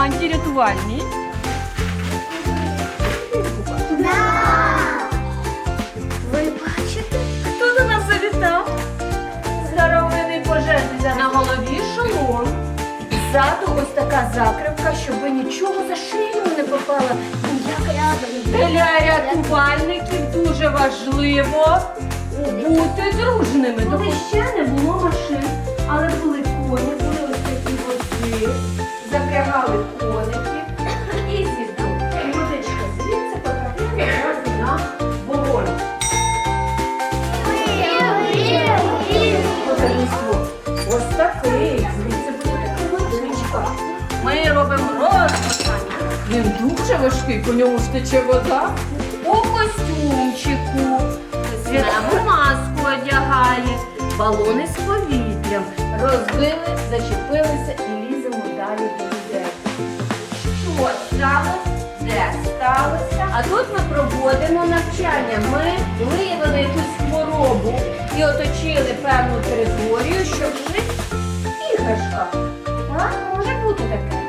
антирятувальній. Ви бачите? Хто до нас завітав? Здоровений пожежний На голові шолом. Ззаду ось така закривка, щоб нічого за шию не попало. Для рятувальників дуже важливо бути дружними. Тому ще не було машин, але були коні, вози, запрягали коників і звідти. І звідси потрапила одразу на вогонь. Ось такий. Звідси буде водичка. Ми робимо розпасання. Він дуже важкий, по ньому втече вода. У костюмчику, святкову маску одягає, балони з повітрям. Розбили, ліземо далі до. Що сталося? Де сталося? А тут ми проводимо навчання. Ми виявили якусь хворобу і оточили певну територію, щоб жити іграшка. Може бути таке.